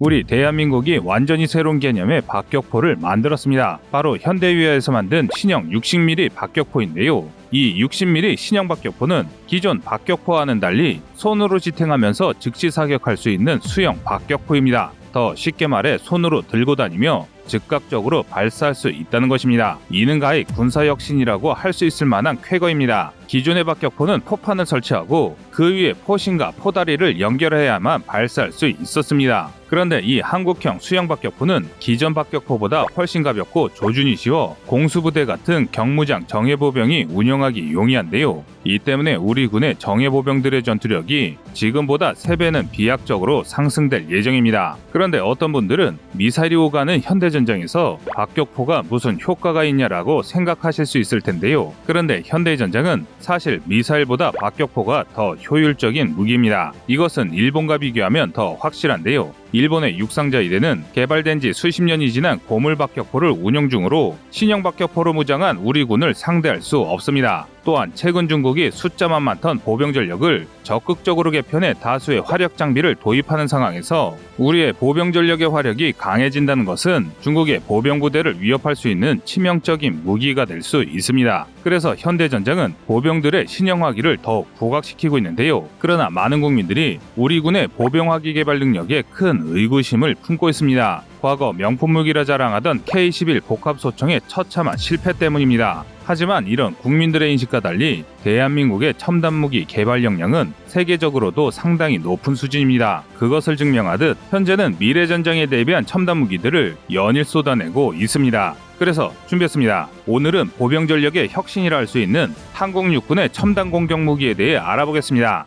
우리 대한민국이 완전히 새로운 개념의 박격포를 만들었습니다. 바로 현대유야에서 만든 신형 60mm 박격포인데요. 이 60mm 신형 박격포는 기존 박격포와는 달리 손으로 지탱하면서 즉시 사격할 수 있는 수형 박격포입니다. 더 쉽게 말해 손으로 들고 다니며 즉각적으로 발사할 수 있다는 것입니다. 이는 가히 군사 혁신이라고 할 수 있을 만한 쾌거입니다. 기존의 박격포는 포판을 설치하고 그 위에 포신과 포다리를 연결해야만 발사할 수 있었습니다. 그런데 이 한국형 수형 박격포는 기존 박격포보다 훨씬 가볍고 조준이 쉬워 공수부대 같은 경무장 정예보병이 운영하기 용이한데요. 이 때문에 우리 군의 정예보병들의 전투력이 지금보다 3배는 비약적으로 상승될 예정입니다. 그런데 어떤 분들은 미사일이 오가는 현대 전쟁에서 박격포가 무슨 효과가 있냐라고 생각하실 수 있을 텐데요. 그런데 현대전쟁은 사실 미사일보다 박격포가 더 효율적인 무기입니다. 이것은 일본과 비교하면 더 확실한데요. 일본의 육상자위대는 개발된 지 수십 년이 지난 고물 박격포를 운영 중으로 신형 박격포로 무장한 우리 군을 상대할 수 없습니다. 또한 최근 중국이 숫자만 많던 보병 전력을 적극적으로 개편해 다수의 화력 장비를 도입하는 상황에서 우리의 보병 전력의 화력이 강해진다는 것은 중국의 보병 부대를 위협할 수 있는 치명적인 무기가 될 수 있습니다. 그래서 현대 전쟁은 보병들의 신형화기를 더욱 부각시키고 있는데요. 그러나 많은 국민들이 우리 군의 보병 화기 개발 능력에 큰 의구심을 품고 있습니다. 과거 명품 무기라 자랑하던 K-11 복합소총의 처참한 실패 때문입니다. 하지만 이런 국민들의 인식과 달리 대한민국의 첨단 무기 개발 역량은 세계적으로도 상당히 높은 수준입니다. 그것을 증명하듯 현재는 미래 전쟁에 대비한 첨단 무기들을 연일 쏟아내고 있습니다. 그래서 준비했습니다. 오늘은 보병 전력의 혁신이라 할 수 있는 한국 육군의 첨단 공격 무기에 대해 알아보겠습니다.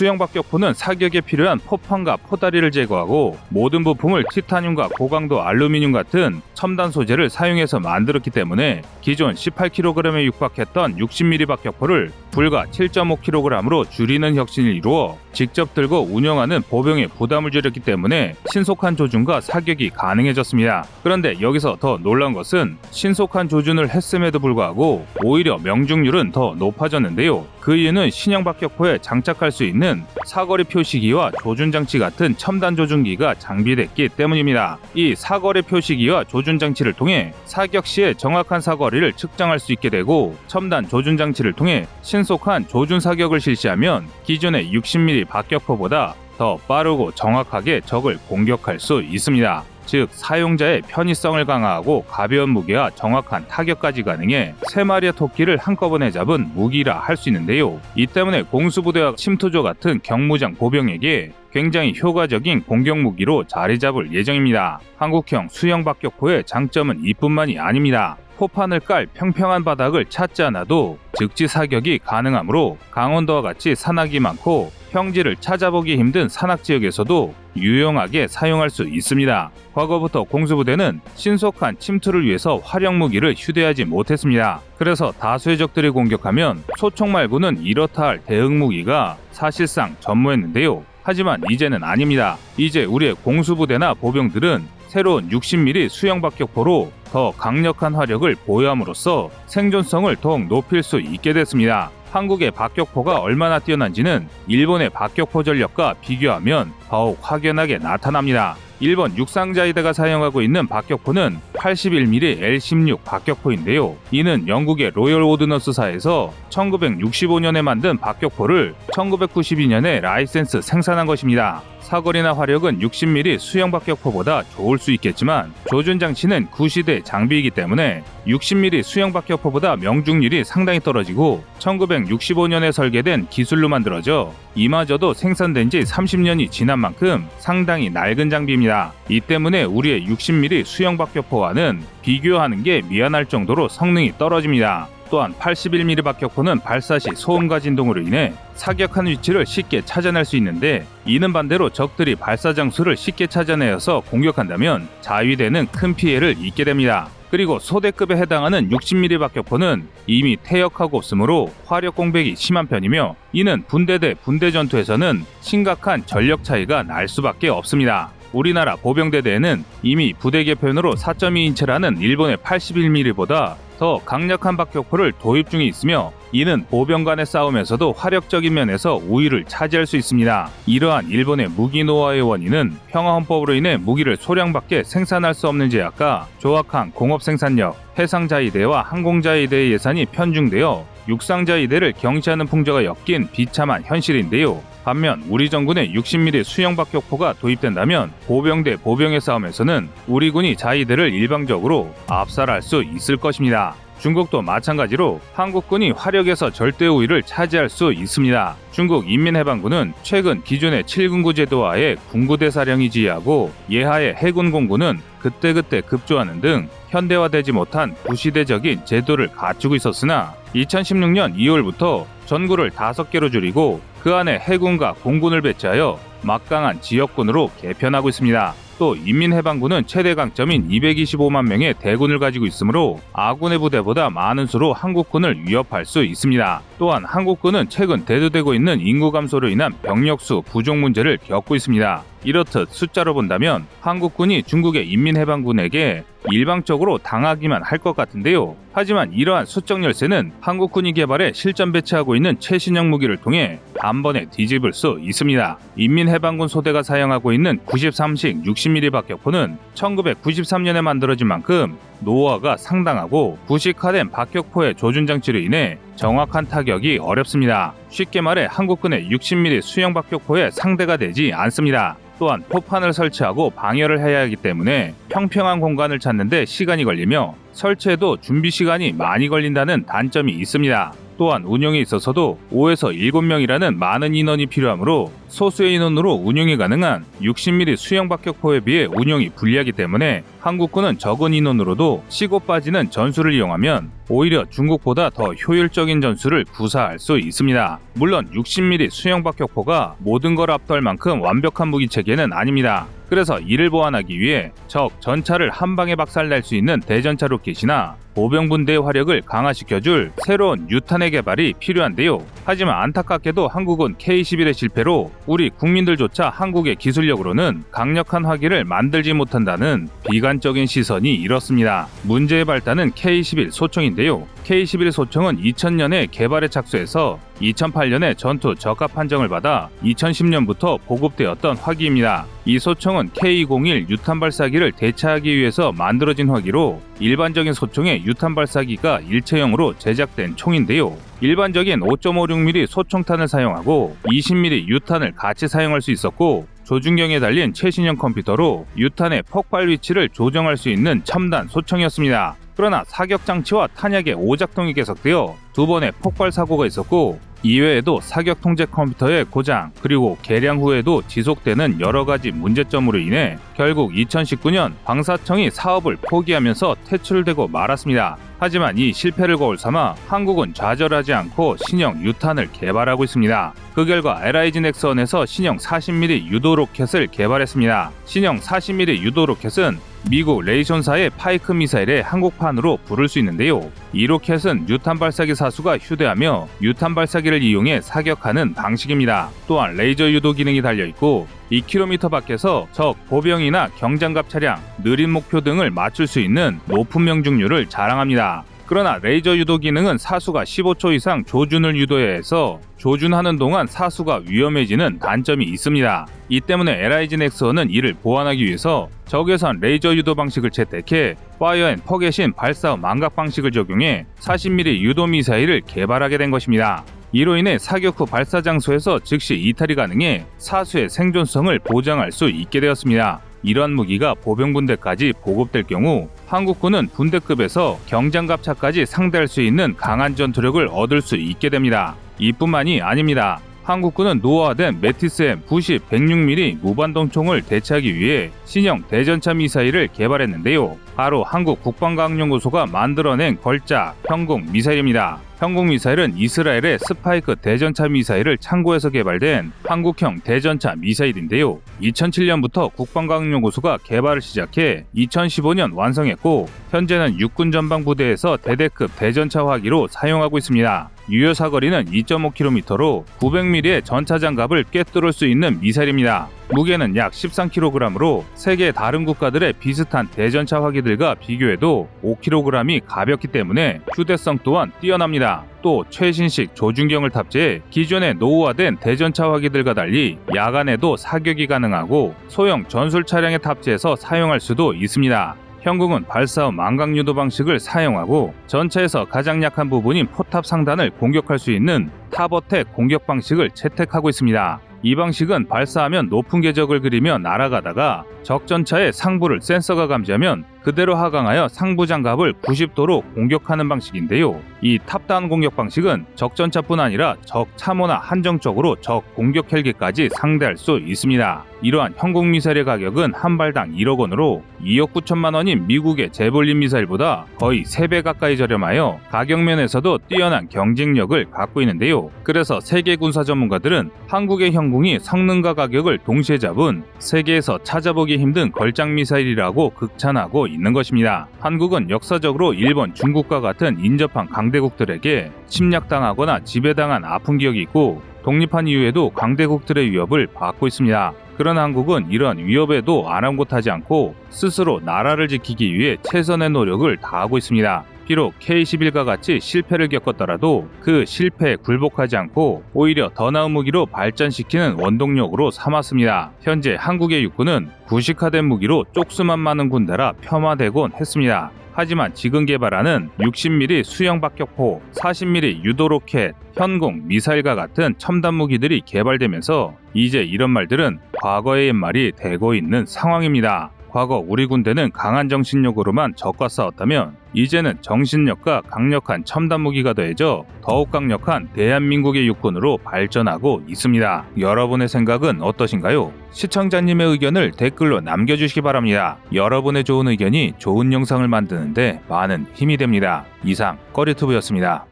수형 박격포는 사격에 필요한 포판과 포다리를 제거하고 모든 부품을 티타늄과 고강도 알루미늄 같은 첨단 소재를 사용해서 만들었기 때문에 기존 18kg에 육박했던 60mm 박격포를 불과 7.5kg으로 줄이는 혁신을 이루어 직접 들고 운영하는 보병에 부담을 줄였기 때문에 신속한 조준과 사격이 가능해졌습니다. 그런데 여기서 더 놀란 것은 신속한 조준을 했음에도 불구하고 오히려 명중률은 더 높아졌는데요. 그 이유는 신형 박격포에 장착할 수 있는 사거리 표시기와 조준 장치 같은 첨단 조준기가 장비됐기 때문입니다. 이 사거리 표시기와 조준 장치를 통해 사격 시에 정확한 사거리를 측정할 수 있게 되고 첨단 조준 장치를 통해 신속한 조준 사격을 실시하면 기존의 60mm 박격포보다 더 빠르고 정확하게 적을 공격할 수 있습니다. 즉 사용자의 편의성을 강화하고 가벼운 무게와 정확한 타격까지 가능해 세 마리의 토끼를 한꺼번에 잡은 무기라 할 수 있는데요. 이 때문에 공수부대와 침투조 같은 경무장 보병에게 굉장히 효과적인 공격 무기로 자리 잡을 예정입니다. 한국형 수형 박격포의 장점은 이뿐만이 아닙니다. 포판을 깔 평평한 바닥을 찾지 않아도 즉지 사격이 가능하므로 강원도와 같이 산악이 많고 평지를 찾아보기 힘든 산악 지역에서도 유용하게 사용할 수 있습니다. 과거부터 공수부대는 신속한 침투를 위해서 활용 무기를 휴대하지 못했습니다. 그래서 다수의 적들이 공격하면 소총 말고는 이렇다 할 대응 무기가 사실상 전무했는데요. 하지만 이제는 아닙니다. 이제 우리의 공수부대나 보병들은 새로운 60mm 수형 박격포로 더 강력한 화력을 보유함으로써 생존성을 더욱 높일 수 있게 됐습니다. 한국의 박격포가 얼마나 뛰어난지는 일본의 박격포 전력과 비교하면 더욱 확연하게 나타납니다. 일본 육상자위대가 사용하고 있는 박격포는 81mm L16 박격포인데요. 이는 영국의 로열 오드너스사에서 1965년에 만든 박격포를 1992년에 라이센스 생산한 것입니다. 사거리나 화력은 60mm 수형 박격포보다 좋을 수 있겠지만 조준 장치는 구시대 장비이기 때문에 60mm 수형 박격포보다 명중률이 상당히 떨어지고 1965년에 설계된 기술로 만들어져 이마저도 생산된 지 30년이 지난 만큼 상당히 낡은 장비입니다. 이 때문에 우리의 60mm 수형 박격포와는 비교하는 게 미안할 정도로 성능이 떨어집니다. 또한 81mm 박격포는 발사 시 소음과 진동으로 인해 사격한 위치를 쉽게 찾아낼 수 있는데 이는 반대로 적들이 발사 장소를 쉽게 찾아내어서 공격한다면 자위대는 큰 피해를 입게 됩니다. 그리고 소대급에 해당하는 60mm 박격포는 이미 퇴역하고 없으므로 화력 공백이 심한 편이며 이는 부대 대 분대 전투에서는 심각한 전력 차이가 날 수밖에 없습니다. 우리나라 보병대대에는 이미 부대 개편으로 4.2인치라는 일본의 81mm보다 더 강력한 박격포를 도입 중에 있으며 이는 보병 간의 싸움에서도 화력적인 면에서 우위를 차지할 수 있습니다. 이러한 일본의 무기 노화의 원인은 평화헌법으로 인해 무기를 소량밖에 생산할 수 없는 제약과 조악한 공업 생산력, 해상자위대와 항공자위대의 예산이 편중되어 육상자위대를 경시하는 풍조가 엮인 비참한 현실인데요. 반면 우리 정군의 60mm 수영 박격포가 도입된다면 보병 대 보병의 싸움에서는 우리 군이 자위대를 일방적으로 압살할 수 있을 것입니다. 중국도 마찬가지로 한국군이 화력에서 절대 우위를 차지할 수 있습니다. 중국 인민해방군은 최근 기존의 7군구 제도하에 군구대사령이 지휘하고 예하의 해군 공군은 그때그때 급조하는 등 현대화되지 못한 구시대적인 제도를 갖추고 있었으나 2016년 2월부터 전구를 5개로 줄이고 그 안에 해군과 공군을 배치하여 막강한 지역군으로 개편하고 있습니다. 또 인민해방군은 최대 강점인 225만 명의 대군을 가지고 있으므로 아군의 부대보다 많은 수로 한국군을 위협할 수 있습니다. 또한 한국군은 최근 대두되고 있는 인구 감소로 인한 병력수 부족 문제를 겪고 있습니다. 이렇듯 숫자로 본다면 한국군이 중국의 인민해방군에게 일방적으로 당하기만 할 것 같은데요. 하지만 이러한 수적 열세는 한국군이 개발해 실전 배치하고 있는 최신형 무기를 통해 단번에 뒤집을 수 있습니다. 인민해방군 소대가 사용하고 있는 93식 60mm 박격포는 1993년에 만들어진 만큼 노후화가 상당하고 부식화된 박격포의 조준 장치로 인해 정확한 타격이 어렵습니다. 쉽게 말해 한국군의 60mm 수영 박격포의 상대가 되지 않습니다. 또한 포판을 설치하고 방열을 해야 하기 때문에 평평한 공간을 찾 는데 시간이 걸리며 설치에도 준비 시간이 많이 걸린다는 단점이 있습니다. 또한 운영에 있어서도 5에서 7명이라는 많은 인원이 필요하므로 소수의 인원으로 운영이 가능한 60mm 수영 박격포에 비해 운영이 불리하기 때문에 한국군은 적은 인원으로도 쉬고 빠지는 전술을 이용하면 오히려 중국보다 더 효율적인 전술을 구사할 수 있습니다. 물론 60mm 수영 박격포가 모든 걸 압도할 만큼 완벽한 무기 체계는 아닙니다. 그래서 이를 보완하기 위해 적 전차를 한 방에 박살낼 수 있는 대전차 로켓이나 보병분대의 화력을 강화시켜줄 새로운 유탄의 개발이 필요한데요. 하지만 안타깝게도 한국은 K-11의 실패로 우리 국민들조차 한국의 기술력으로는 강력한 화기를 만들지 못한다는 비관적인 시선이 일었습니다. 문제의 발단은 K-11 소총인데요. K-11 소총은 2000년에 개발에 착수해서 2008년에 전투 적합 판정을 받아 2010년부터 보급되었던 화기입니다. 이 소총은 K-01 유탄 발사기를 대체하기 위해서 만들어진 화기로 일반적인 소총의 유탄 발사기가 일체형으로 제작된 총인데요. 일반적인 5.56mm 소총탄을 사용하고 20mm 유탄을 같이 사용할 수 있었고 조준경에 달린 최신형 컴퓨터로 유탄의 폭발 위치를 조정할 수 있는 첨단 소총이었습니다. 그러나 사격 장치와 탄약의 오작동이 계속되어 두 번의 폭발 사고가 있었고 이외에도 사격 통제 컴퓨터의 고장 그리고 개량 후에도 지속되는 여러 가지 문제점으로 인해 결국 2019년 방사청이 사업을 포기하면서 퇴출되고 말았습니다. 하지만 이 실패를 거울 삼아 한국은 좌절하지 않고 신형 유탄을 개발하고 있습니다. 그 결과 LIG 넥선에서 신형 40mm 유도 로켓을 개발했습니다. 신형 40mm 유도 로켓은 미국 레이션사의 파이크 미사일의 한국판으로 부를 수 있는데요. 이 로켓은 유탄 발사기 사수가 휴대하며 유탄 발사기를 이용해 사격하는 방식입니다. 또한 레이저 유도 기능이 달려 있고 2km 밖에서 적 보병이나 경장갑 차량, 느린 목표 등을 맞출 수 있는 높은 명중률을 자랑합니다. 그러나 레이저 유도 기능은 사수가 15초 이상 조준을 유도해야 해서 조준하는 동안 사수가 위험해지는 단점이 있습니다. 이 때문에 LIG 넥슨은 이를 보완하기 위해서 적외선 레이저 유도 방식을 채택해 파이어 앤 퍼겟인 발사 후 망각 방식을 적용해 40mm 유도 미사일을 개발하게 된 것입니다. 이로 인해 사격 후 발사 장소에서 즉시 이탈이 가능해 사수의 생존성을 보장할 수 있게 되었습니다. 이러한 무기가 보병분대까지 보급될 경우 한국군은 분대급에서 경장갑차까지 상대할 수 있는 강한 전투력을 얻을 수 있게 됩니다. 이뿐만이 아닙니다. 한국군은 노후화된 메티스-M 90 106mm 무반동총을 대체하기 위해 신형 대전차 미사일을 개발했는데요. 바로 한국 국방과학연구소가 만들어낸 걸작 형공 미사일입니다. 형공 미사일은 이스라엘의 스파이크 대전차 미사일을 참고해서 개발된 한국형 대전차 미사일인데요. 2007년부터 국방과학연구소가 개발을 시작해 2015년 완성했고 현재는 육군 전방 부대에서 대대급 대전차 화기로 사용하고 있습니다. 유효 사거리는 2.5km로 900mm의 전차 장갑을 꿰뚫을 수 있는 미사일입니다. 무게는 약 13kg으로 세계 다른 국가들의 비슷한 대전차 화기들과 비교해도 5kg이 가볍기 때문에 휴대성 또한 뛰어납니다. 또 최신식 조준경을 탑재해 기존의 노후화된 대전차 화기들과 달리 야간에도 사격이 가능하고 소형 전술 차량에 탑재해서 사용할 수도 있습니다. 형국은 발사 후 망각 유도 방식을 사용하고 전차에서 가장 약한 부분인 포탑 상단을 공격할 수 있는 탑어택 공격 방식을 채택하고 있습니다. 이 방식은 발사하면 높은 궤적을 그리며 날아가다가 적 전차의 상부를 센서가 감지하면 그대로 하강하여 상부 장갑을 90도로 공격하는 방식인데요. 이 탑다운 공격 방식은 적전차뿐 아니라 적 참호나 한정적으로 적 공격 헬기까지 상대할 수 있습니다. 이러한 형국 미사일의 가격은 한 발당 1억 원으로 2억 9천만 원인 미국의 제볼린 미사일보다 거의 3배 가까이 저렴하여 가격 면에서도 뛰어난 경쟁력을 갖고 있는데요. 그래서 세계 군사 전문가들은 한국의 형궁이 성능과 가격을 동시에 잡은 세계에서 찾아보기 힘든 걸작 미사일이라고 극찬하고 있는 것입니다. 한국은 역사적으로 일본, 중국과 같은 인접한 강대국들에게 침략당하거나 지배당한 아픈 기억이 있고 독립한 이후에도 강대국들의 위협을 받고 있습니다. 그러나 한국은 이런 위협에도 아랑곳하지 않고 스스로 나라를 지키기 위해 최선의 노력을 다하고 있습니다. 비록 K-11과 같이 실패를 겪었더라도 그 실패에 굴복하지 않고 오히려 더 나은 무기로 발전시키는 원동력으로 삼았습니다. 현재 한국의 육군은 구식화된 무기로 쪽수만 많은 군대라 폄하되곤 했습니다. 하지만 지금 개발하는 60mm 수영 박격포, 40mm 유도 로켓, 현공, 미사일과 같은 첨단 무기들이 개발되면서 이제 이런 말들은 과거의 옛말이 되고 있는 상황입니다. 과거 우리 군대는 강한 정신력으로만 적과 싸웠다면 이제는 정신력과 강력한 첨단 무기가 더해져 더욱 강력한 대한민국의 육군으로 발전하고 있습니다. 여러분의 생각은 어떠신가요? 시청자님의 의견을 댓글로 남겨주시기 바랍니다. 여러분의 좋은 의견이 좋은 영상을 만드는데 많은 힘이 됩니다. 이상 꺼리투브였습니다.